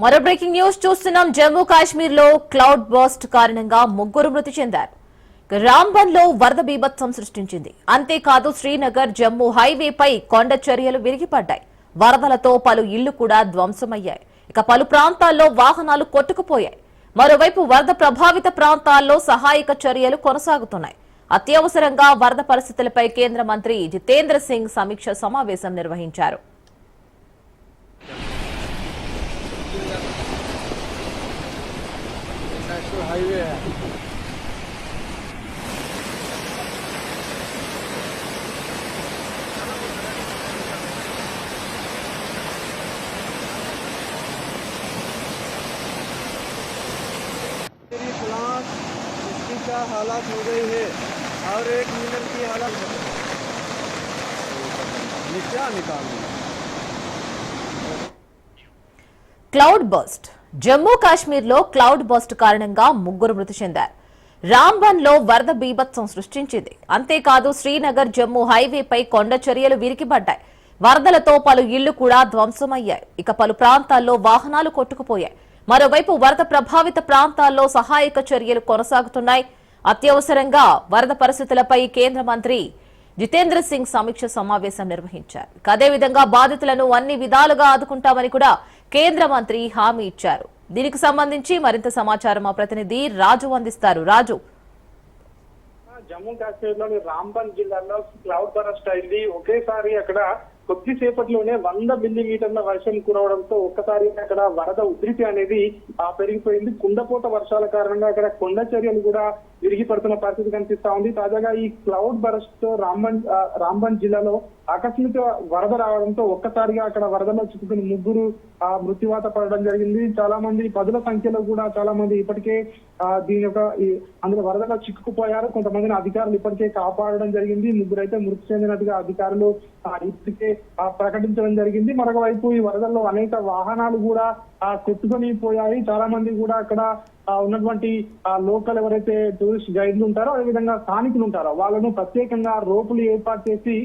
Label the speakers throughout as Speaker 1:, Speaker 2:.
Speaker 1: మరో breaking news చూస్తున్నాం. జమ్మూ కాశ్మీర్లో క్లౌడ్ బర్స్ట్ కారణంగా ముగ్గురు మృతి చెందారు. రాంబన్లో వరద బీభత్సం సృష్టించింది. అంతేకాదు శ్రీనగర్ జమ్మూ హైవేపై కొండ చర్యలు విరిగిపడ్డాయి. వరదలతో పలు ఇళ్ళు కూడా ధ్వంసమయ్యాయి. ఇక పలు ప్రాంతాల్లో వాహనాలు కొట్టుకుపోయాయి. మరోవైపు వరద ప్రభావిత ప్రాంతాల్లో సహాయక చర్యలు కొనసాగుతున్నాయి. అత్యవసరంగా వరద పరిస్థితులపై కేంద్ర మంత్రి జితేంద్ర సింగ్ సమీక్ష సమావేశం నిర్వహించారు.
Speaker 2: हाईवे है हालात हो गई है? और एक मिनट की हालत निकाल
Speaker 1: क्लाउड बस्ट జమ్మూ కాశ్మీర్లో క్లౌడ్ బస్ట్ కారణంగా ముగ్గురు మృతి చెందారు. రాంబన్లో వరద బీభత్సం సృష్టించింది. అంతేకాదు శ్రీనగర్ జమ్మూ హైవేపై కొండ చర్యలు విరిగిపడ్డాయి. వరదలతో పలు ఇళ్ళు కూడా ధ్వంసమయ్యాయి. ఇక పలు ప్రాంతాల్లో వాహనాలు కొట్టుకుపోయాయి. మరోవైపు వరద ప్రభావిత ప్రాంతాల్లో సహాయక చర్యలు కొనసాగుతున్నాయి. అత్యవసరంగా వరద పరిస్థితులపై కేంద్ర మంత్రి జితేంద్ర సింగ్ సమీక్ష సమావేశం నిర్వహించారు. అదేవిధంగా బాధితులను అన్ని విధాలుగా ఆదుకుంటామని కూడా కేంద్ర మంత్రి హామీ ఇచ్చారు. దీనికి సంబంధించి మరింత సమాచారం మా ప్రతినిధి రాజు అందిస్తారు. రాజు.
Speaker 3: జమ్మూ కాశ్మీర్లోని రాంబన్ జిల్లాలో క్లౌడ్ బరస్ట్ అయింది. ఒకేసారి అక్కడ కొద్దిసేపట్లోనే వంద మిల్లీమీటర్ల వర్షం కురవడంతో ఒక్కసారి అక్కడ వరద ఉధృతి అనేది ఆ, పెరిగిపోయింది. కుండపోత వర్షాల కారణంగా అక్కడ కొండ చర్యలు కూడా విరిగి పడుతున్న పరిస్థితి కనిపిస్తా ఉంది. తాజాగా ఈ క్లౌడ్ బరస్ట్తో రాంబన్ రాంబన్ జిల్లాలో ఆకస్మిక వరద రావడంతో ఒక్కసారిగా అక్కడ వరదలో చిక్కుకుని ముగ్గురు ఆ మృత్యువాత పడడం జరిగింది. చాలా మంది పదుల సంఖ్యలో కూడా చాలా మంది ఇప్పటికే ఆ, దీని యొక్క అందులో వరదలో చిక్కుకుపోయారు. కొంతమందిని అధికారులు ఇప్పటికే కాపాడడం జరిగింది. ముగ్గురు అయితే మృతి చెందినట్టుగా అధికారులు ఆ, ఇప్పటికే ప్రకటించడం జరిగింది. మరొక వైపు ఈ వరదల్లో అనేక వాహనాలు కూడా ఆ, కొట్టుకొని పోయాయి. చాలా మంది కూడా అక్కడ ఉన్నటువంటి ఆ లోకల్ ఎవరైతే టూరిస్ట్ గైడ్లు ఉంటారో అదేవిధంగా స్థానికులు ఉంటారో వాళ్ళను ప్రత్యేకంగా రోపులు ఏర్పాటు చేసి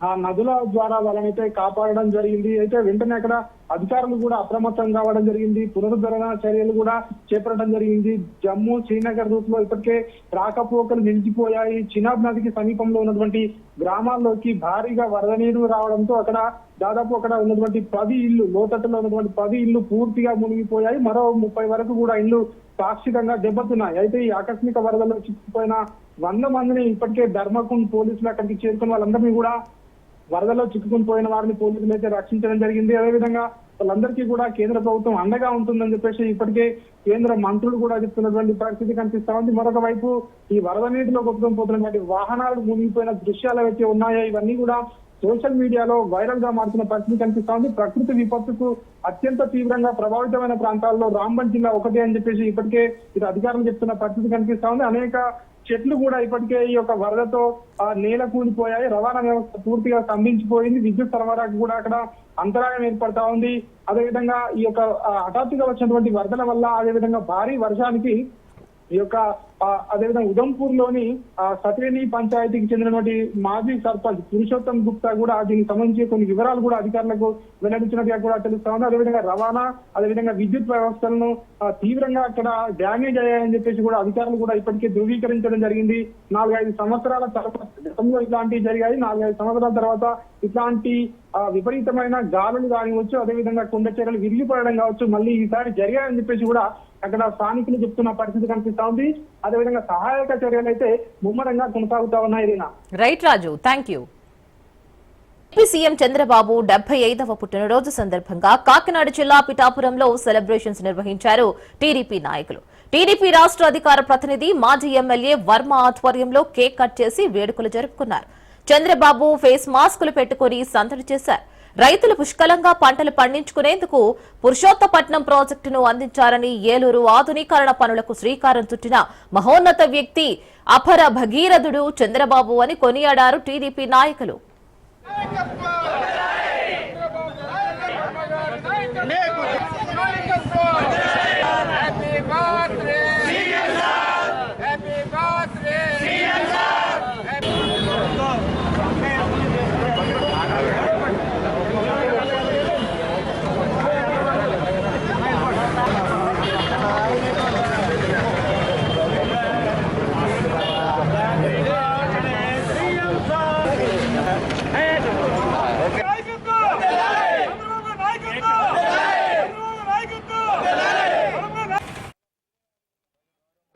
Speaker 3: ఆ నదుల ద్వారా వాళ్ళనైతే కాపాడడం జరిగింది. అయితే వెంటనే అక్కడ అధికారులు కూడా అప్రమత్తం కావడం జరిగింది. పునరుద్ధరణ చర్యలు కూడా చేపట్టడం జరిగింది. జమ్మూ శ్రీనగర్ రూట్లో ఇప్పటికే రాకపోకలు నిలిచిపోయాయి. చినాబ్ నదికి సమీపంలో ఉన్నటువంటి గ్రామాల్లోకి భారీగా వరద నీరు రావడంతో అక్కడ దాదాపు అక్కడ ఉన్నటువంటి పది ఇల్లు లోతట్టులో ఉన్నటువంటి పది ఇల్లు పూర్తిగా మునిగిపోయాయి. మరో ముప్పై వరకు కూడా ఇల్లు పాక్షికంగా దెబ్బతున్నాయి. అయితే ఈ ఆకస్మిక వరదల్లో చిక్కుపోయిన వంద మందిని ఇప్పటికే ధర్మకుండ్ పోలీసులు అక్కడికి చేరుకుని వాళ్ళందరినీ కూడా వరదలో చిక్కుకుని పోయిన వారిని పోలీసులు అయితే రక్షించడం జరిగింది. అదేవిధంగా వాళ్ళందరికీ కూడా కేంద్ర ప్రభుత్వం అండగా ఉంటుందని చెప్పేసి ఇప్పటికే కేంద్ర మంత్రులు కూడా చెప్తున్నటువంటి పరిస్థితి కనిపిస్తా ఉంది. మరొక వైపు ఈ వరద నీటిలో కొట్టుకొని పోతున్నటువంటి వాహనాలు మునిగిపోయిన దృశ్యాలు అయితే ఉన్నాయో ఇవన్నీ కూడా సోషల్ మీడియాలో వైరల్గా మారుతున్న పరిస్థితి కనిపిస్తా ఉంది ప్రకృతి విపత్తుకు అత్యంత తీవ్రంగా ప్రభావితమైన ప్రాంతాల్లో రాంబన్ జిల్లా ఒకటి అని చెప్పేసి ఇప్పటికే ఇది అధికారులు చెప్తున్న పరిస్థితి కనిపిస్తా ఉంది అనేక చెట్లు కూడా ఇప్పటికే ఈ యొక్క వరదతో నేల కూలిపోయాయి. రవాణా వ్యవస్థ పూర్తిగా స్తంభించిపోయింది. విద్యుత్ సరఫరాకు కూడా అక్కడ అంతరాయం ఏర్పడతా ఉంది. అదేవిధంగా ఈ యొక్క హఠాత్తుగా వచ్చినటువంటి వరదల వల్ల అదేవిధంగా భారీ వర్షానికి ఈ యొక్క అదేవిధంగా ఉదంపూర్లోని ఆ, సత్రేని పంచాయతీకి చెందినటువంటి మాజీ సర్పంచ్ పురుషోత్తం గుప్తా కూడా దీనికి సంబంధించి కొన్ని వివరాలు కూడా అధికారులకు వెల్లడించినట్టుగా కూడా తెలుస్తా ఉంది. అదేవిధంగా రవాణా అదేవిధంగా విద్యుత్ వ్యవస్థలను తీవ్రంగా అక్కడ డ్యామేజ్ అయ్యాయని చెప్పేసి కూడా అధికారులు కూడా ఇప్పటికే ధృవీకరించడం జరిగింది. నాలుగైదు సంవత్సరాల తర్వాత గతంలో ఇట్లాంటివి జరిగాయి. నాలుగైదు సంవత్సరాల తర్వాత ఇట్లాంటి ఆ, విపరీతమైన గాలులు కానివచ్చు అదేవిధంగా కొండ చర్యలు విరిగిపడడం కావచ్చు మళ్ళీ ఈసారి జరిగాయని చెప్పేసి కూడా అక్కడ స్థానికులు చెప్తున్న పరిస్థితి కనిపిస్తా ఉంది. అదేవిధంగా సహాయక చర్యలు అయితే ముమ్మరంగా కొనసాగుతా ఉన్నాయి Reena.
Speaker 1: Right Raju. Thank you AP CM Chandrababu డెబ్బై ఐదవ పుట్టినరోజు సందర్భంగా కాకినాడ జిల్లా పిఠాపురంలో సెలబ్రేషన్స్ నిర్వహించారు టీడీపీ నాయకులు. టీడీపీ రాష్ట్ర అధికార ప్రతినిధి మాజీ ఎమ్మెల్యే వర్మ ఆధ్వర్యంలో కేక్ కట్ చేసి వేడుకలు జరుపుకున్నారు. చంద్రబాబు ఫేస్ మాస్కులు పెట్టుకుని సందడి చేశారు. రైతులు పుష్కలంగా పంటలు పండించుకునేందుకు పురుషోత్తపట్నం ప్రాజెక్టును అందించారని ఏలూరు ఆధునీకరణ పనులకు శ్రీకారం చుట్టిన మహోన్నత వ్యక్తి అపర భగీరథుడు చంద్రబాబు అని కొనియాడారు టీడీపీ నాయకులు
Speaker 4: Happy birthday! Happy birthday!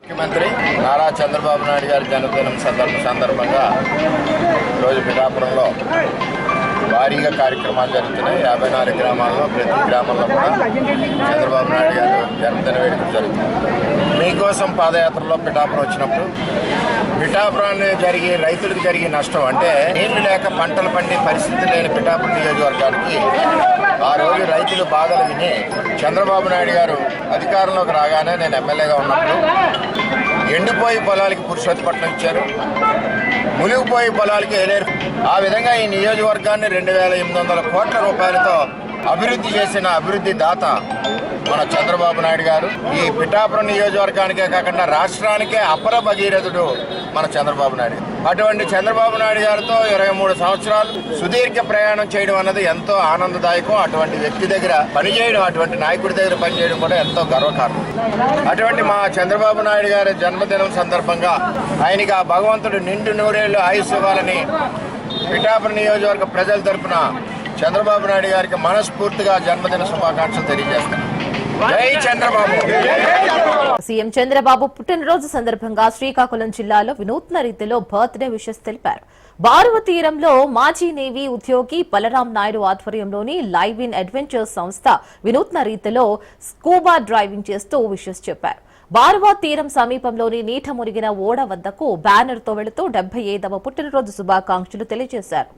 Speaker 5: ముఖ్యమంత్రి నారా చంద్రబాబు నాయుడు గారి జన్మదినం సందర్భ సందర్భంగా ఈరోజు పిఠాపురంలో భారీగా కార్యక్రమాలు జరుగుతున్నాయి. యాభై నాలుగు గ్రామాల్లో ప్రతి గ్రామంలో కూడా చంద్రబాబు నాయుడు గారు జన్మదిన వేడుకలు జరుగుతుంది. మీకోసం పాదయాత్రలో పిఠాపురం వచ్చినప్పుడు పిఠాపురాన్ని జరిగే రైతులకు జరిగే నష్టం అంటే నీళ్ళు లేక పంటలు పండే పరిస్థితి లేని పిఠాపురం నియోజకవర్గానికి ఆ రోజు రైతులు బాధలు విని చంద్రబాబు నాయుడు గారు అధికారంలోకి రాగానే నేను ఎమ్మెల్యేగా ఉన్నప్పుడు ఎండిపోయి పొలాలకి పురుషోత్పట్నం ఇచ్చారు. మునిగిపోయి పొలాలకి ఏలేరు. ఆ విధంగా ఈ నియోజకవర్గాన్ని రెండు వేల ఎనిమిది వందల కోట్ల రూపాయలతో అభివృద్ధి చేసిన అభివృద్ధి దాత మన చంద్రబాబు నాయుడు గారు. ఈ పిఠాపురం నియోజకవర్గానికే కాకుండా రాష్ట్రానికే అపర భగీరథుడు మన చంద్రబాబు నాయుడు. అటువంటి చంద్రబాబు నాయుడు గారితో ఇరవై మూడు సంవత్సరాలు సుదీర్ఘ ప్రయాణం చేయడం అన్నది ఎంతో ఆనందదాయకం. అటువంటి వ్యక్తి దగ్గర పనిచేయడం అటువంటి నాయకుడి దగ్గర పనిచేయడం కూడా ఎంతో గర్వకారణం. అటువంటి మా చంద్రబాబు నాయుడు గారి జన్మదినం సందర్భంగా ఆయనకి ఆ భగవంతుడు నిండు నూరేళ్ళు ఆయుష్ ఇవ్వాలని పిఠాపురం నియోజకవర్గ ప్రజల తరపున చంద్రబాబు నాయుడు గారికి మనస్ఫూర్తిగా జన్మదిన శుభాకాంక్షలు తెలియజేస్తాను
Speaker 1: సీఎం చంద్రబాబు పుట్టినరోజు సందర్భంగా శ్రీకాకుళం జిల్లాలో వినూత్న రీతిలో బర్త్డే విషెస్ తెలిపారు. బారువ తీరంలో మాజీ నేవీ ఉద్యోగి బలరాం నాయుడు ఆధ్వర్యంలోని లైవ్ ఇన్ అడ్వెంచర్స్ సంస్థ వినూత్న రీతిలో స్కూబా డ్రైవింగ్ చేస్తూ విషెస్ చెప్పారు. బారువా తీరం సమీపంలోని నీట మురిగిన ఓడ వద్దకు బ్యానర్తో వెళుతూ డెబ్బై ఐదవ పుట్టినరోజు శుభాకాంక్షలు తెలియజేశారు.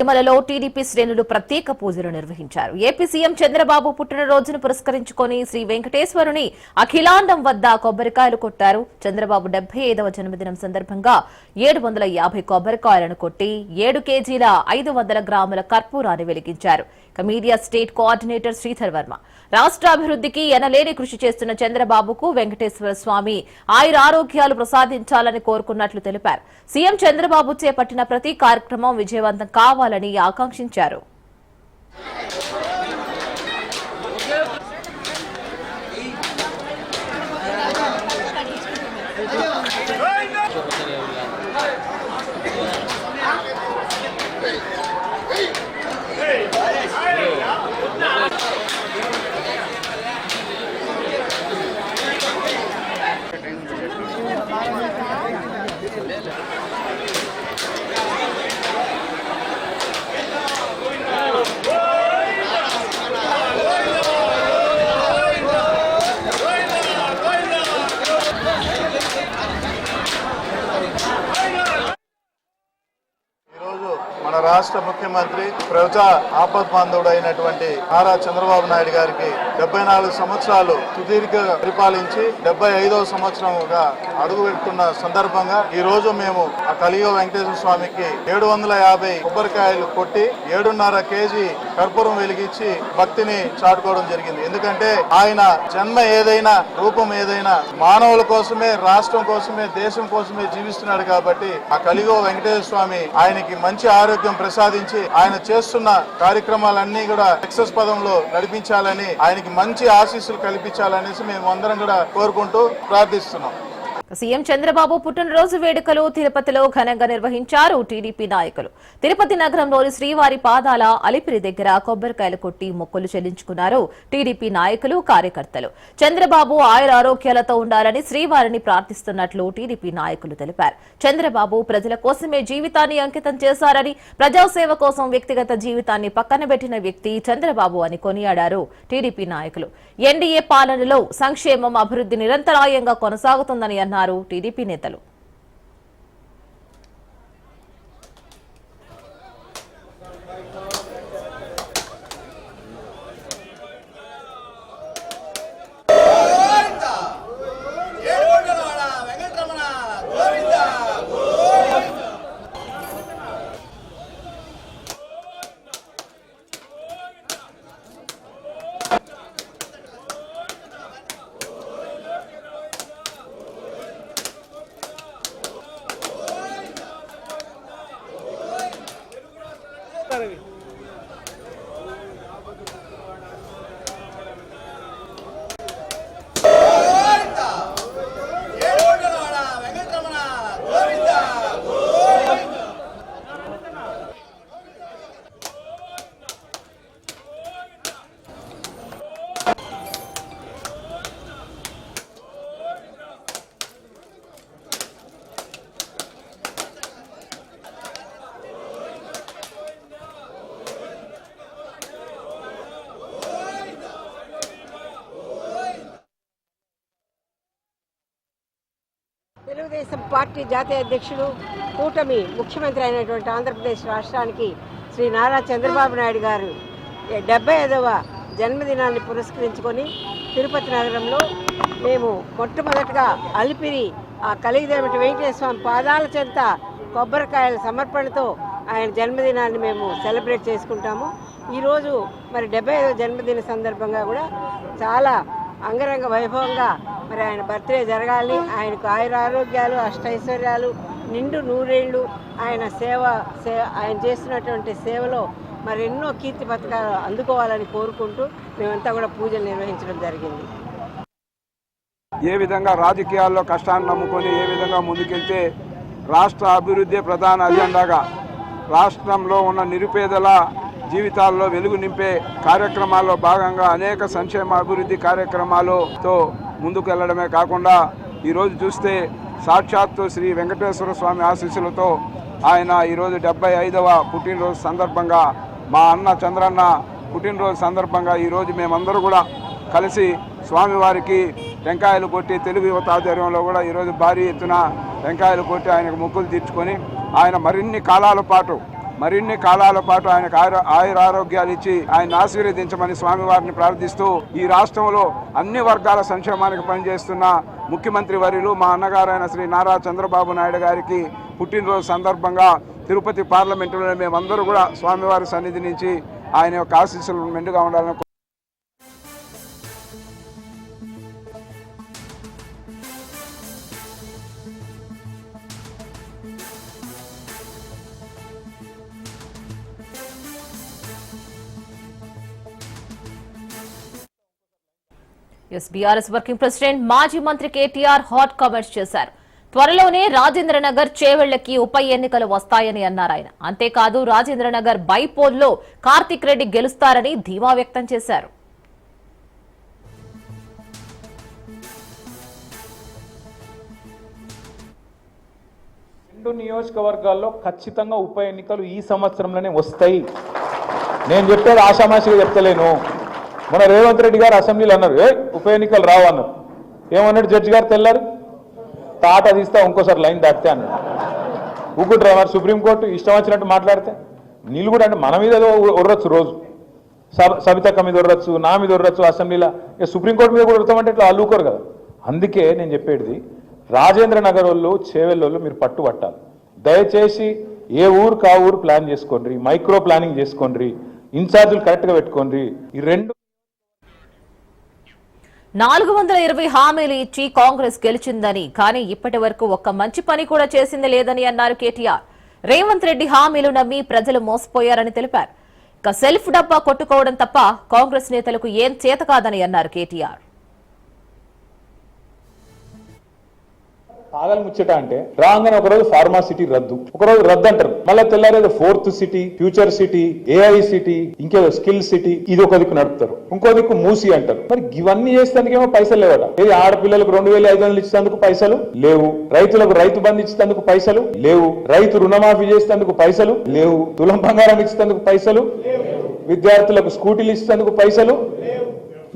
Speaker 1: తిరుమలలో టీడీపీ శ్రేణులు ప్రత్యేక పూజలు నిర్వహించారు. ఏపీ సీఎం చంద్రబాబు పుట్టినరోజును పురస్కరించుకొని శ్రీ వెంకటేశ్వరుని అఖిలాండం వద్ద కొబ్బరికాయలు కొట్టారు. చంద్రబాబు డెబ్బై ఐదవ జన్మదినం సందర్భంగా ఏడు వందల యాభై కొబ్బరికాయలను కొట్టి ఏడు కేజీల ఐదు వందల గ్రాముల కర్పూరాన్ని వెలిగించారు. Media state coordinator Sridhar Varma. రాష్ట్ర అభివృద్ధికి ఎనలేని కృషి చేస్తున్న చంద్రబాబుకు వెంకటేశ్వర స్వామి ఆయుర ఆరోగ్యాలు ప్రసాదించాలని కోరుకున్నట్లు తెలిపారు. సీఎం చంద్రబాబు చేపట్టిన ప్రతి కార్యక్రమం విజయవంతం కావాలని ఆకాంక్షించారు
Speaker 6: ఈరోజు మన రాష్ట్ర ముఖ్యమంత్రి ప్రజా ఆపద్ బాంధవుడు అయినటువంటి నారా చంద్రబాబు నాయుడు గారికి డెబ్బై నాలుగు సంవత్సరాలు సుదీర్ఘ పరిపాలించి డెబ్బై ఐదవ సంవత్సరముగా అడుగు పెడుతున్న సందర్భంగా ఈ రోజు మేము ఆ కలియుగ వెంకటేశ్వర స్వామికి ఏడు వందల యాభై కొబ్బరికాయలు కొట్టి ఏడున్నర కేజీ కర్పూరం వెలిగించి భక్తిని చాటుకోవడం జరిగింది. ఎందుకంటే ఆయన జన్మ ఏదైనా రూపం ఏదైనా మానవుల కోసమే రాష్ట్రం కోసమే దేశం కోసమే జీవిస్తున్నాడు కాబట్టి ఆ కలిగో వెంకటేశ్వర స్వామి ఆయనకి మంచి ఆరోగ్యం ప్రసాదించి ఆయన చేస్తున్న కార్యక్రమాలన్నీ కూడా సక్సెస్ పదంలో నడిపించాలని ఆయనకి మంచి ఆశీస్సులు కల్పించాలనేసి మేము అందరం కూడా కోరుకుంటూ ప్రార్థిస్తున్నాం.
Speaker 1: సీఎం చంద్రబాబు పుట్టినరోజు వేడుకలు తిరుపతిలో ఘనంగా నిర్వహించారు టీడీపీ నాయకులు. తిరుపతి నగరంలోని శ్రీవారి పాదాల అలిపిరి దగ్గర కొబ్బరికాయలు కొట్టి మొక్కులు చెల్లించుకున్నారు టీడీపీ నాయకులు కార్యకర్తలు. చంద్రబాబు ఆయుర ఆరోగ్యాలతో ఉండాలని శ్రీవారిని ప్రార్థిస్తున్నట్లు టీడీపీ నాయకులు తెలిపారు. చంద్రబాబు ప్రజల కోసమే జీవితాన్ని అంకితం చేశారని ప్రజాసేవ కోసం వ్యక్తిగత జీవితాన్ని పక్కన పెట్టిన వ్యక్తి చంద్రబాబు అని కొనియాడారు టీడీపీ నాయకులు. ఎన్డీఏ పాలనలో సంక్షేమం అభివృద్ధి నిరంతరాయంగా కొనసాగుతుందని అన్నారు. టీడీపీ నేతలు.
Speaker 7: Grazie. పార్టీ జాతీయ అధ్యక్షుడు కూటమి ముఖ్యమంత్రి అయినటువంటి ఆంధ్రప్రదేశ్ రాష్ట్రానికి శ్రీ నారా చంద్రబాబు నాయుడు గారు డెబ్బై ఐదవ జన్మదినాన్ని పురస్కరించుకొని తిరుపతి నగరంలో మేము మొట్టమొదటగా అలిపిరి ఆ కలిగిదేమిటి వెంకటేశ్వర స్వామి పాదాల చెంత కొబ్బరికాయల సమర్పణతో ఆయన జన్మదినాన్ని మేము సెలబ్రేట్ చేసుకుంటాము. ఈరోజు మరి డెబ్బై ఐదవ జన్మదిన సందర్భంగా కూడా చాలా అంగరంగ వైభవంగా మరి ఆయన బర్త్డే జరగాలి. ఆయనకు ఆయుర ఆరోగ్యాలు అష్టైశ్వర్యాలు నిండు నూరేళ్ళు ఆయన సేవ సే ఆయన చేస్తున్నటువంటి సేవలో మరి ఎన్నో కీర్తి పథకాలు అందుకోవాలని కోరుకుంటూ మేమంతా కూడా పూజలు నిర్వహించడం జరిగింది.
Speaker 8: ఏ విధంగా రాజకీయాల్లో కష్టాన్ని నమ్ముకొని ఏ విధంగా ముందుకెళ్తే రాష్ట్ర అభివృద్ధి ప్రధాన అజెండాగా రాష్ట్రంలో ఉన్న నిరుపేదల జీవితాల్లో వెలుగు నింపే కార్యక్రమాల్లో భాగంగా అనేక సంక్షేమ అభివృద్ధి కార్యక్రమాలతో ముందుకు వెళ్ళడమే కాకుండా ఈరోజు చూస్తే సాక్షాత్తు శ్రీ వెంకటేశ్వర స్వామి ఆశీస్సులతో ఆయన ఈరోజు డెబ్బై ఐదవ పుట్టినరోజు సందర్భంగా మా అన్న చంద్రన్న పుట్టినరోజు సందర్భంగా ఈరోజు మేమందరూ కూడా కలిసి స్వామివారికి టెంకాయలు కొట్టి తెలుగు యువత ఆధ్వర్యంలో కూడా ఈరోజు భారీ ఎత్తున టెంకాయలు కొట్టి ఆయనకు మొక్కులు తీర్చుకొని ఆయన మరిన్ని కాలాల పాటు మరిన్ని కాలాల పాటు ఆయనకు ఆయుర ఆయురారోగ్యాలు ఇచ్చి ఆయన ఆశీర్వదించమని స్వామివారిని ప్రార్థిస్తూ ఈ రాష్ట్రంలో అన్ని వర్గాల సంక్షేమానికి పనిచేస్తున్న ముఖ్యమంత్రి వర్యులు మా అన్నగారైన శ్రీ నారా చంద్రబాబు నాయుడు గారికి పుట్టినరోజు సందర్భంగా తిరుపతి పార్లమెంటులో మేమందరూ కూడా స్వామివారి సన్నిధి నుంచి ఆయన యొక్క ఆశీస్సులు మెండుగా ఉండాలని
Speaker 1: ఎస్ బీఆర్ఎస్ వర్కింగ్ ప్రెసిడెంట్ మాజీ మంత్రి కేటీఆర్ హాట్ కామెంట్స్ చేశారు. త్వరలోనే రాజేంద్రనగర్ చేవెళ్ళకి ఉప ఎన్నికలు వస్తాయని అన్నారు ఆయన. అంతేకాదు రాజేంద్రనగర్ బైపోల్లో కార్తిక్ రెడ్డి గెలుస్తారని ధీమా వ్యక్తం చేశారు.
Speaker 9: రెండు నియోజకవర్గాల్లో ఖచ్చితంగా ఉప ఎన్నికలు ఈ సంవత్సరంలోనే వస్తాయి. నేను చెప్పేది ఆషామాషిగా చెప్తలేను. మన రేవంత్ రెడ్డి గారు అసెంబ్లీలో అన్నారు ఏ ఉప ఎన్నికలు రావు అన్నారు. ఏమన్నాడు జడ్జి గారు తెల్లారు? తాట తీస్తా ఇంకోసారి లైన్ దాటితే అన్నాడు. ఊకుంటారా మరి సుప్రీంకోర్టు ఇష్టం వచ్చినట్టు మాట్లాడితే నీళ్ళు కూడా అంటే మన మీద ఏదో ఉర్రొచ్చు రోజు. సబ సబితక్క మీద ఉర్రొచ్చు నా మీద ఉర్రొచ్చు అసెంబ్లీలో. ఇక సుప్రీంకోర్టు మీద కూడా ఉడతామంటే ఇట్లా అల్లుకోరు కదా. అందుకే నేను చెప్పేది రాజేంద్ర నగర్ వాళ్ళు చేవెళ్ళోళ్ళు మీరు పట్టు పట్టాలి. దయచేసి ఏ ఊరు కా ఊరు ప్లాన్ చేసుకోండి మైక్రో ప్లానింగ్ చేసుకోండి ఇన్ఛార్జీలు కరెక్ట్గా పెట్టుకోండి. ఈ రెండు
Speaker 1: నాలుగు వందల ఇరవై హామీలు ఇచ్చి కాంగ్రెస్ గెలిచిందని కానీ ఇప్పటి వరకు ఒక్క మంచి పని కూడా చేసింది లేదని అన్నారు కేటీఆర్. రేవంత్ రెడ్డి హామీలు నమ్మి ప్రజలు మోసపోయారని తెలిపారు. ఇక సెల్ఫ్ డబ్బా కొట్టుకోవడం తప్ప కాంగ్రెస్ నేతలకు ఏం చేత కాదని అన్నారు కేటీఆర్.
Speaker 9: పాగలు ముచ్చట అంటే రాగానే ఒకరోజు ఫార్మా సిటీ రద్దు. ఒకరోజు రద్దు అంటారు మళ్ళీ తెల్లారేదో fourth city future city AI city ఇంకేదో స్కిల్ సిటీ ఇది ఒక దిక్కు నడుపుతారు. ఇంకో దిక్కు మూసి అంటారు. మరి ఇవన్నీ చేసేందుకేమో పైసలు లేవట. ఏది ఆడపిల్లలకు రెండు వేల ఐదు వందలు ఇచ్చేందుకు పైసలు? లేవు. రైతులకు రైతు బంధు ఇచ్చేందుకు పైసలు? లేవు. రైతు రుణమాఫీ చేసేందుకు పైసలు? లేవు. తులం బంగారం ఇచ్చేందుకు పైసలు? విద్యార్థులకు స్కూటీలు ఇచ్చేందుకు పైసలు?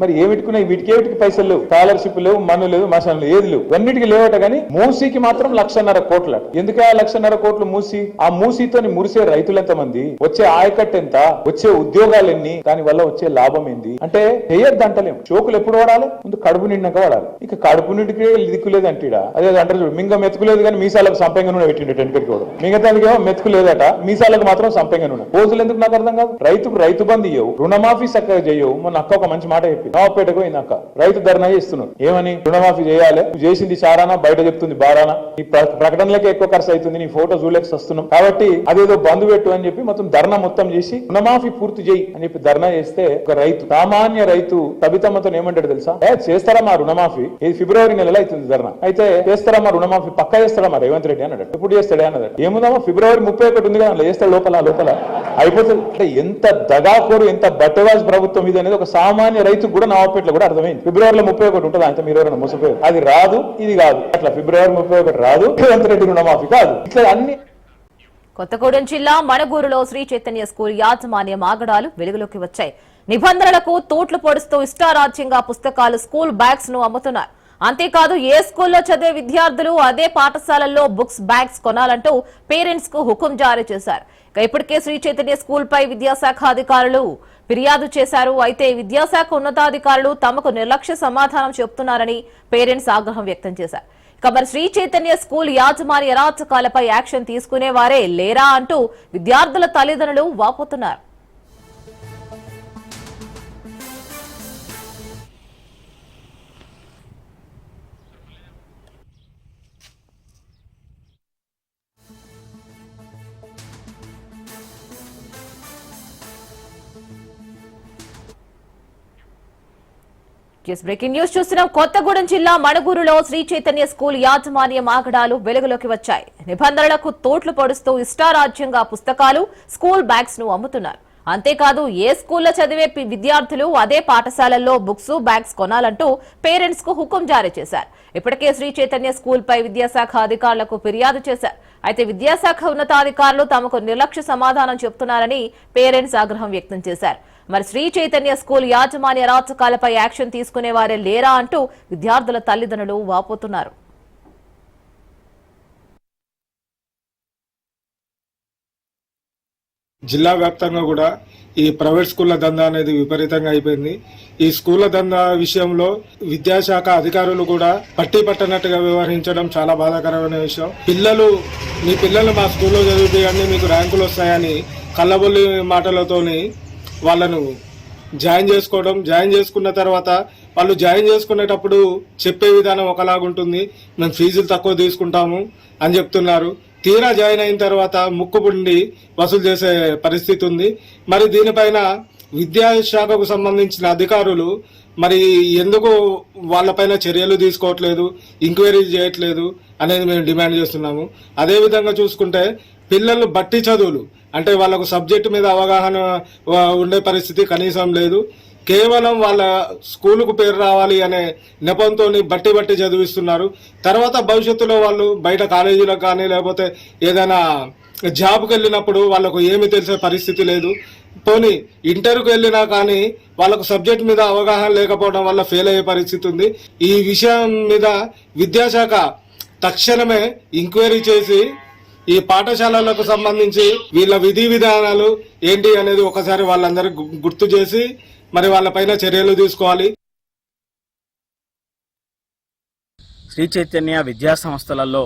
Speaker 9: మరి ఏమిటికున్నాయి వీటికి ఏమిటికి పైసలు లేవు. స్కాలర్షిప్ లేవు మన్ను లేవు మసాలు ఏది లేవు. అన్నిటికీ లేవట కానీ మూసీకి మాత్రం లక్షన్నర కోట్ల ఎందుకే ఆ లక్షన్నర కోట్లు మూసి? ఆ మూసీతోని మురిసే రైతులు ఎంతమంది? వచ్చే ఆయకట్టు ఎంత? వచ్చే ఉద్యోగాలు ఎన్ని? దాని వల్ల వచ్చే లాభం ఏంది? అంటే చేయొద్దు అంటలేము చోకులు ఎప్పుడు వాడాలి? ముందు కడుపు నిండాక వాడాలి. ఇక కడుపు నిండికే దిక్కులేదు అంటీడా అదే అంటారు చూడు మింగ మెతుకులేదు కానీ మీసాలకు సంపంగా నూనె పెట్టిండు టెంకరికి కూడా మిగతానికి ఏమో మెతుకు లేదట మీసాలకు మాత్రం సంపంగా నూనె. రోజులు ఎందుకు నాకు అర్థం కాదు? రైతుకు రైతు బంద్ ఇయ్యవు రుణమాఫీ చక్కగా చేయవు. మొన్న అక్క ఒక మంచి మాట చెప్పింది నవాపేటకు పోయింది రైతు ధర్నా చేస్తున్నాడు. ఏమని? రుణమాఫీ చేయాలి. నువ్వు చేసింది చారానా బయట చెప్తుంది బారానా? ఈ ప్రకటనలకే ఎక్కువ ఖర్చు అవుతుంది నీ ఫోటో చూడలేక వస్తున్నాం కాబట్టి అదేదో బంధు పెట్టు అని చెప్పి మొత్తం ధర్నా మొత్తం చేసి రుణమాఫీ పూర్తి చేయి అని చెప్పి ధర్నా చేస్తే ఒక రైతు సామాన్య రైతు కవితమ్మతో ఏమంటాడు తెలుసా? చేస్తారా మా రుణమాఫీ? ఇది ఫిబ్రవరి నెలలో అవుతుంది ధర్నా. అయితే చేస్తారా మా రుణమాఫీ? పక్కా చేస్తారా మా రేవంత్ రెడ్డి అన్నాడు. ఎప్పుడు చేస్తాడే అన్నది ఏముందామా ఫిబ్రవరి ముప్పై ఒకటి ఉంది కదా చేస్తాడు లోపల లోపల. అయిపోతుంది. అంటే ఎంత దగాకోరు ఎంత బట్టవాజ్ ప్రభుత్వం ఇది అనేది ఒక సామాన్య రైతు కూడా నవాపేటలో కూడా అర్థమైంది. ఫిబ్రవరిలో ముప్పై ఒకటి ఉంటుంది? అంత మీరు ఎవరైనా మోసపోయారు? అది రాదు ఇది కాదు. అట్లా ఫిబ్రవరి ముప్పై ఒకటి రాదు రేవంత్ రెడ్డి రుణమాఫీ కాదు. ఇట్లా అన్ని
Speaker 1: కొత్తగూడెం జిల్లా మణగూరులో శ్రీ చైతన్య స్కూల్ యాజమాన్యం ఆగడాలు వెలుగులోకి వచ్చాయి. నిబంధనలకు తోట్లు పొడుస్తూ ఇష్టారాజ్యంగా పుస్తకాలు స్కూల్ బ్యాగ్స్ను అమ్ముతున్నారు. అంతేకాదు ఏ స్కూల్లో చదివే విద్యార్థులు అదే పాఠశాలల్లో బుక్స్ బ్యాగ్స్ కొనాలంటూ పేరెంట్స్కు హుకుం జారీ చేశారు. ఇక ఇప్పటికే శ్రీ చైతన్య స్కూల్ పై విద్యాశాఖ అధికారులు ఫిర్యాదు చేశారు. అయితే విద్యాశాఖ ఉన్నతాధికారులు తమకు నిర్లక్ష్య సమాధానం చెబుతున్నారని పేరెంట్స్ ఆగ్రహం వ్యక్తం చేశారు. ఇక మరి శ్రీ చైతన్య స్కూల్ యాజమాన్య అరాచకాలపై యాక్షన్ తీసుకునే వారే లేరా అంటూ విద్యార్థుల తల్లిదండ్రులు వాపోతున్నారు. బ్రేకింగ్ న్యూస్ చూస్తున్నాం కొత్తగూడెం జిల్లా మణుగూరులో శ్రీ చైతన్య స్కూల్ యాజమాన్యం ఆగడాలు వెలుగులోకి వచ్చాయి. నిబంధనలకు తోట్లు పడుస్తూ ఇష్టారాజ్యంగా పుస్తకాలు స్కూల్ బ్యాగ్స్ను అమ్ముతున్నారు. అంతేకాదు ఏ స్కూల్లో చదివే విద్యార్థులు అదే పాఠశాలల్లో బుక్స్ బ్యాగ్స్ కొనాలంటూ పేరెంట్స్కు హుకుం జారీ చేశారు. ఇప్పటికే శ్రీ చైతన్య స్కూల్ పై విద్యాశాఖ అధికారులకు ఫిర్యాదు చేశారు. అయితే విద్యాశాఖ ఉన్నతాధికారులు తమకు నిర్లక్ష్య సమాధానం చెబుతున్నారని పేరెంట్స్ ఆగ్రహం వ్యక్తం చేశారు. మరి శ్రీ చైతన్య స్కూల్ యాజమాన్య అరాచకాలపై యాక్షన్ తీసుకునే వారే లేరా అంటూ విద్యార్థుల తల్లిదండ్రులు వాపోతున్నారు.
Speaker 10: జిల్లా వ్యాప్తంగా కూడా ఈ ప్రైవేట్ స్కూళ్ళ దందా అనేది విపరీతంగా అయిపోయింది. ఈ స్కూళ్ళ దందా విషయంలో విద్యాశాఖ అధికారులు కూడా పట్టి పట్టనట్టుగా వ్యవహరించడం చాలా బాధాకరమైన విషయం. పిల్లలు మీ పిల్లలు మా స్కూల్లో చదివితే మీకు ర్యాంకులు వస్తాయని కళ్ళబొల్లి మాటలతోని వాళ్ళను జాయిన్ చేసుకోవడం జాయిన్ చేసుకున్న తర్వాత వాళ్ళు జాయిన్ చేసుకునేటప్పుడు చెప్పే విధానం ఒకలాగుంటుంది. మేము ఫీజులు తక్కువ తీసుకుంటాము అని చెప్తున్నారు. తీరా జాయిన్ అయిన తర్వాత ముక్కుపుండి వసూలు చేసే పరిస్థితి ఉంది. మరి దీనిపైన విద్యాశాఖకు సంబంధించిన అధికారులు మరి ఎందుకు వాళ్ళపైన చర్యలు తీసుకోవట్లేదు ఎంక్వైరీ చేయట్లేదు అనేది మేము డిమాండ్ చేస్తున్నాము. అదేవిధంగా చూసుకుంటే పిల్లలు బట్టి చదువులు అంటే వాళ్ళకు సబ్జెక్టు మీద అవగాహన ఉండే పరిస్థితి కనీసం లేదు. కేవలం వాళ్ళ స్కూలుకు పేరు రావాలి అనే నెపంతో బట్టి బట్టి చదివిస్తున్నారు. తర్వాత భవిష్యత్తులో వాళ్ళు బయట కాలేజీలకు కానీ లేకపోతే ఏదైనా జాబ్కి వెళ్ళినప్పుడు వాళ్ళకు ఏమి తెలిసే పరిస్థితి లేదు. పోనీ ఇంటర్కి వెళ్ళినా కానీ వాళ్ళకు సబ్జెక్ట్ మీద అవగాహన లేకపోవడం వల్ల ఫెయిల్ అయ్యే పరిస్థితి ఉంది. ఈ విషయం మీద విద్యాశాఖ తక్షణమే ఎంక్వైరీ చేసి ఈ పాఠశాలలకు సంబంధించి వీళ్ళ విధి విధానాలు ఏంటి అనేది ఒకసారి వాళ్ళందరికి గుర్తు చేసి మరి వాళ్ళపైన చర్యలు తీసుకోవాలి.
Speaker 11: శ్రీ చైతన్య విద్యా సంస్థలలో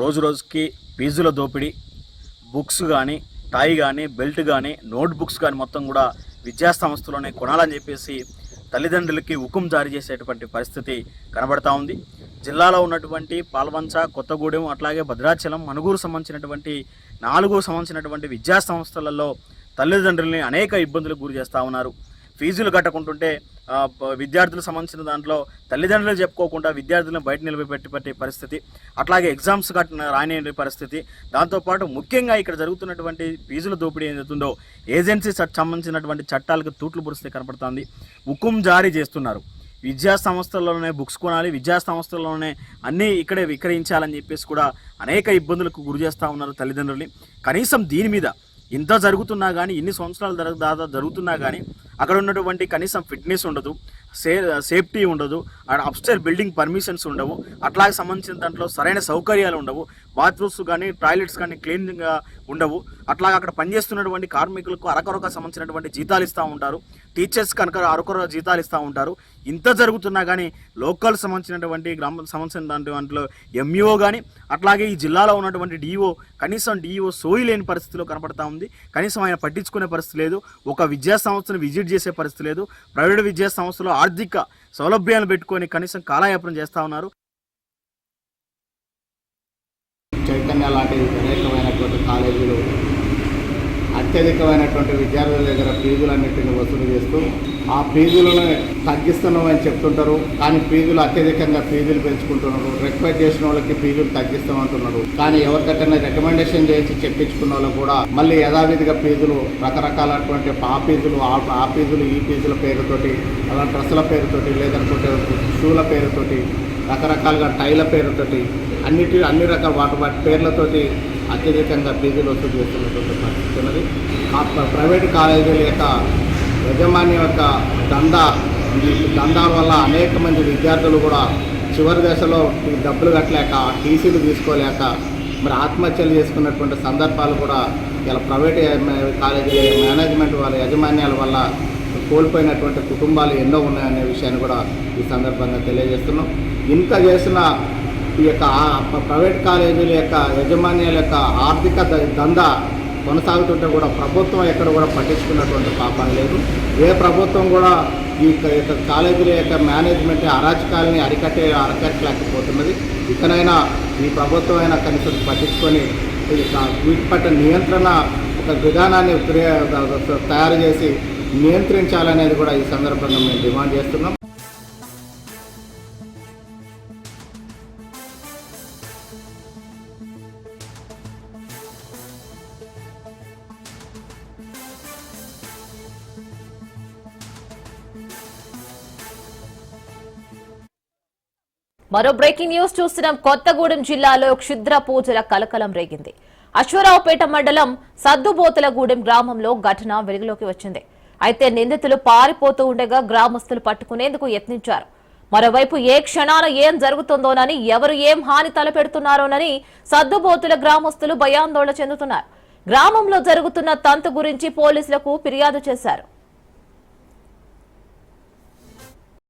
Speaker 11: రోజు రోజుకి ఫీజుల దోపిడీ బుక్స్ కానీ టై కానీ బెల్ట్ కానీ నోట్ బుక్స్ కానీ మొత్తం కూడా విద్యా సంస్థలోనే కొనాలని చెప్పేసి తల్లిదండ్రులకి హుకుం జారీ చేసేటువంటి పరిస్థితి కనబడతా ఉంది. జిల్లాలో ఉన్నటువంటి పాల్వంచ కొత్తగూడెం అట్లాగే భద్రాచలం మనుగూరు సంబంధించినటువంటి నాలుగు సంబంధించినటువంటి విద్యా సంస్థలలో తల్లిదండ్రుల్ని అనేక ఇబ్బందులకు గురి చేస్తూ ఉన్నారు. ఫీజులు కట్టకుంటుంటే విద్యార్థులకు సంబంధించిన దాంట్లో తల్లిదండ్రులు చెప్పుకోకుండా విద్యార్థులను బయట నిలబెట్టి పెట్టే పరిస్థితి అట్లాగే ఎగ్జామ్స్ కట్టిన రాని పరిస్థితి. దాంతోపాటు ముఖ్యంగా ఇక్కడ జరుగుతున్నటువంటి ఫీజుల దోపిడీ ఏదైతుందో ఏజెన్సీ సంబంధించినటువంటి చట్టాలకు తూట్లు పొడిస్తే కనపడుతుంది. హుకుం జారీ చేస్తున్నారు. విద్యా సంస్థల్లోనే బుక్స్ కొనాలి విద్యా సంస్థల్లోనే అన్నీ ఇక్కడే విక్రయించాలని చెప్పేసి కూడా అనేక ఇబ్బందులకు గురి చేస్తూ ఉన్నారు తల్లిదండ్రులు. కనీసం దీని మీద ఇంత జరుగుతున్నా కానీ ఇన్ని సంవత్సరాలు జరగ దాదాపు జరుగుతున్నా కానీ అక్కడ ఉన్నటువంటి కనీసం ఫిట్నెస్ ఉండదు సే సేఫ్టీ ఉండదు అక్కడ అప్స్టైర్ బిల్డింగ్ పర్మిషన్స్ ఉండవు అట్లాగే సంబంధించిన దాంట్లో సరైన సౌకర్యాలు ఉండవు బాత్రూమ్స్ కానీ టాయిలెట్స్ కానీ క్లీన్గా ఉండవు అట్లాగే అక్కడ పనిచేస్తున్నటువంటి కార్మికులకు అరకొరక సంబంధించినటువంటి జీతాలు ఇస్తూ ఉంటారు టీచర్స్ కనుక అరకొర జీతాలు ఇస్తూ ఉంటారు ఇంత జరుగుతున్నా కానీ లోకల్ సంబంధించినటువంటి గ్రామ సంబంధించిన దాంట్లో ఎంఈఓ కానీ అట్లాగే ఈ జిల్లాలో ఉన్నటువంటి డిఓ కనీసం డిఓ సోయి లేని పరిస్థితిలో కనపడతా ఉంది. కనీసం ఆయన పట్టించుకునే పరిస్థితి లేదు. ఒక విద్యా సంస్థను విజిట్ చేసే పరిస్థితి లేదు. ప్రైవేట్ విద్యా సంస్థలో ఆర్థిక సౌలభ్యాలు పెట్టుకొని కనీసం కాలయాపన చేస్తూ ఉన్నారు.
Speaker 12: చైతన్య లాంటి అనేకమైనటువంటి కాలేజీలు అత్యధికమైనటువంటి విద్యార్థుల దగ్గర ఫీజులన్నింటినీ వసూలు చేస్తూ ఆ ఫీజులను తగ్గిస్తున్నామని చెప్తుంటారు. కానీ ఫీజులు అత్యధికంగా ఫీజులు పెంచుకుంటున్నారు. రిక్వెస్ట్ చేసిన వాళ్ళకి ఫీజులు తగ్గిస్తామంటున్నారు. కానీ ఎవరికైనా రికమెండేషన్ చేసి చెప్పించుకున్న వాళ్ళు కూడా మళ్ళీ యథావిధిగా ఫీజులు రకరకాలటువంటి ఆ ఫీజులు ఆ ఫీజులు ఈ ఫీజుల పేరుతోటి అలా డ్రెస్సుల పేరుతోటి లేదనుకుంటే షూల పేరుతోటి రకరకాలుగా టైల పేరుతోటి అన్నిటి అన్ని రకాల వాటి వాటి పేర్లతోటి అత్యధికంగా ఫీజులు వసూలు చేస్తున్నటువంటి పరిస్థితి ఉన్నది. ఆ ప్రైవేట్ కాలేజీల యొక్క యాజమాన్యం యొక్క దందా ఈ దందాల వల్ల అనేక మంది విద్యార్థులు కూడా చివరి దశలో డబ్బులు కట్టలేక టీసీలు తీసుకోలేక మరి ఆత్మహత్యలు చేసుకున్నటువంటి సందర్భాలు కూడా ఇలా ప్రైవేట్ కాలేజీ మేనేజ్మెంట్ వాళ్ళ యాజమాన్యాల వల్ల కోల్పోయినటువంటి కుటుంబాలు ఎన్నో ఉన్నాయనే విషయాన్ని కూడా ఈ సందర్భంగా తెలియజేస్తున్నాం. ఇంత చేసిన ఈ యొక్క ప్రైవేట్ కాలేజీల యొక్క యాజమాన్యాల యొక్క ఆర్థిక ద- దందా కొనసాగుతుంటే కూడా ప్రభుత్వం ఎక్కడ కూడా పట్టించుకున్నటువంటి పాపం లేదు. ఏ ప్రభుత్వం కూడా ఈ యొక్క కాలేజీల యొక్క మేనేజ్మెంట్ అరాచకాలని అరికట్టే అరికట్టలేకపోతున్నది. ఇకనైనా ఈ ప్రభుత్వం అయినా కనీసం పట్టించుకొని వీటి పట్ల నియంత్రణ ఒక విధానాన్ని తయారు చేసి నియంత్రించాలనేది కూడా ఈ సందర్భంగా మేము డిమాండ్ చేస్తున్నాం.
Speaker 1: మరో బ్రేకింగ్ న్యూస్ చూస్తున్నాం. కొత్తగూడెం జిల్లాలో క్షుద్ర పూజల కలకలం రేగింది. అశ్వరావుపేట మండలం సద్దుబోతులగూడెం గ్రామంలో ఘటన వెలుగులోకి వచ్చింది. అయితే నిందితులు పారిపోతూ ఉండగా గ్రామస్తులు పట్టుకునేందుకు యత్నించారు. మరోవైపు ఏ క్షణాన ఏం జరుగుతుందోనని ఎవరు ఏం హాని తలపెడుతున్నారోనని సద్దుబోతుల గ్రామస్తులు భయాందోళన చెందుతున్నారు. గ్రామంలో జరుగుతున్న తంతు గురించి పోలీసులకు ఫిర్యాదు చేశారు.